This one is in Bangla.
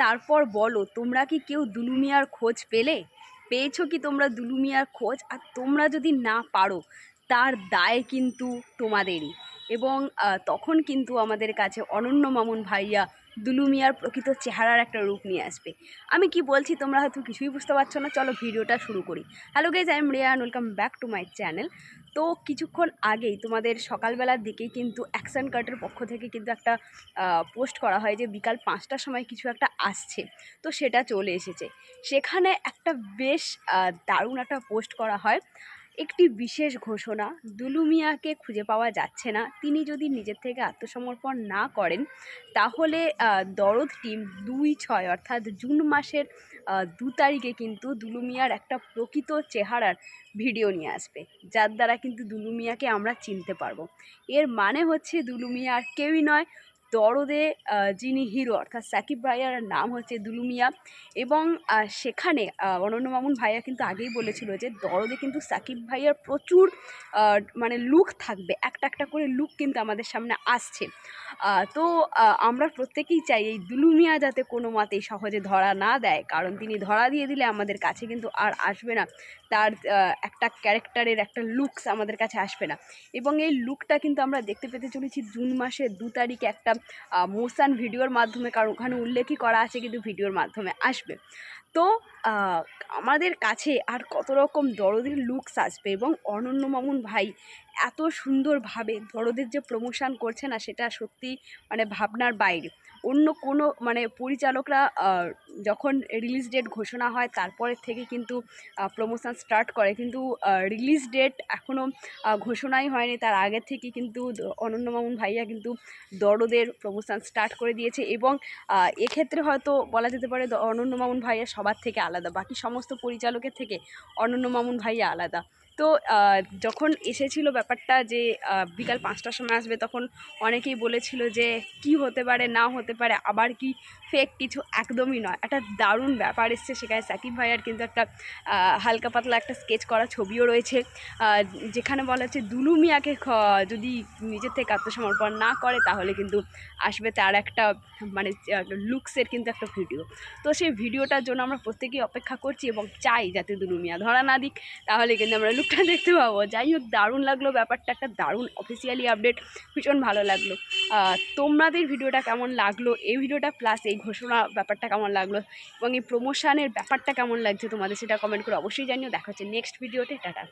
তারপর বলো, তোমরা কি কেউ দুলুমিয়ার খোঁজ পেলে? পেয়েছ কি তোমরা দুলুমিয়ার খোঁজ? আর তোমরা যদি না পারো, তার দায় কিন্তু তোমাদেরই। এবং তখন কিন্তু আমাদের কাছে অনন্য মামুন ভাইয়া দুলুমিয়ার প্রকৃত চেহারার একটা রূপ নিয়ে আসবে। আমি কি বলছি তোমরা হয়তো কিছুই বুঝতে পারছ না, চলো ভিডিওটা শুরু করি। Hello guys I am Riyan welcome back to my channel তো কিছুক্ষণ আগেই তোমাদের সকালবেলার দিকেই কিন্তু অ্যাকশন কার্টের পক্ষ থেকে কিন্তু একটা পোস্ট করা হয় যে বিকাল পাঁচটার সময় কিছু একটা আসছে। তো সেটা চলে এসেছে। সেখানে একটা বেশ দারুণ একটা পোস্ট করা হয়। একটি বিশেষ ঘোষণা দুলুমিয়াকে খুঁজে পাওয়া যাচ্ছে না। তিনি যদি নিজের থেকে আত্মসমর্পণ না করেন, তাহলে দরদ টিম দুই ছয় অর্থাৎ জুন মাসের দু তারিখে কিন্তু দুলুমিয়ার একটা প্রকৃত চেহারার ভিডিও নিয়ে আসবে, যার দ্বারা কিন্তু দুলুমিয়াকে আমরা চিনতে পারব। এর মানে হচ্ছে দুলুমিয়া আর কেউই নয় দরদে যিনি হিরো, অর্থাৎ সাকিব ভাইয়ার নাম হচ্ছে দুলুমিয়া এবং সেখানে অনন্য মামুন ভাইয়া কিন্তু আগেই বলেছিল যে দরদে কিন্তু সাকিব ভাইয়ার প্রচুর মানে লুক থাকবে। একটা একটা করে লুক কিন্তু আমাদের সামনে আসছে। তো আমরা প্রত্যেকেই চাই এই দুলুমিয়া যাতে কোনো মতেই সহজে ধরা না দেয়। কারণ তিনি ধরা দিয়ে দিলে আমাদের কাছে কিন্তু আর আসবে না। তার একটা ক্যারেক্টারের একটা লুকস আমাদের কাছে আসবে না। এবং এই লুকটা কিন্তু আমরা দেখতে পেতে চলেছি জুন মাসের দু তারিখে একটা মোশন ভিডিওর মাধ্যমে, কারণ ওখানে উল্লেখই করা আছে কিন্তু ভিডিওর মাধ্যমে আসবে। তো আমাদের কাছে আর কত রকম দরদের লুকস আসবে এবং অনন্য মামুন ভাই এত সুন্দরভাবে দরদের যে প্রমোশন করছে না, সেটা সত্যি মানে ভাবনার বাইরে। অন্য কোনো মানে পরিচালকরা যখন রিলিজ ডেট ঘোষণা হয়, তারপরের থেকে কিন্তু প্রমোশন স্টার্ট করে। কিন্তু রিলিজ ডেট এখনও ঘোষণাই হয়নি। তার আগের থেকে কিন্তু অনন্য মামুন ভাইয়া কিন্তু দরদের প্রমোশন স্টার্ট করে দিয়েছে এবং এক্ষেত্রে হয়তো বলা যেতে পারে অনন্য মামুন ভাইয়া সবার থেকে আলাদা। বাকি সমস্ত পরিচালকের থেকে অনন্য মামুন ভাইয়া আলাদা। তো যখন এসেছিল ব্যাপারটা যে বিকাল পাঁচটার সময় আসবে, তখন অনেকেই বলেছিল যে, কি হতে পারে, না হতে পারে, আবার কি ফেক কিছু একদমই নয়। একটা দারুণ ব্যাপার এসছে সেখানে সাকিব ভাইয়ার কিন্তু একটা হালকা পাতলা একটা স্কেচ করা ছবিও রয়েছে। যেখানে বলা হচ্ছে, দুলু মিয়াকে যদি নিজের থেকে আত্মসমর্পণ না করে, তাহলে কিন্তু আসবে তার একটা মানে লুকসের কিন্তু একটা ভিডিও তো সেই ভিডিওটার জন্য আমরা প্রত্যেকেই অপেক্ষা করছি এবং চাই যাতে দুলু মিয়া ধরা না দিক, তাহলে কিন্তু আমরা লুকটা দেখতে পাবো। যাই হোক, দারুণ লাগল ব্যাপারটা, একটা দারুণ অফিসিয়ালি আপডেট ভীষণ ভালো লাগল। তোমাদের ভিডিওটা কেমন লাগল? এই ভিডিওটা প্লাস এই ঘোষণা ব্যাপারটা কেমন লাগল? এবং এই প্রমোশনের ব্যাপারটা কেমন লাগছে তোমাদের সেটা কমেন্ট করে অবশ্যই জানিও। দেখা হচ্ছে নেক্সট ভিডিওতে টাটা।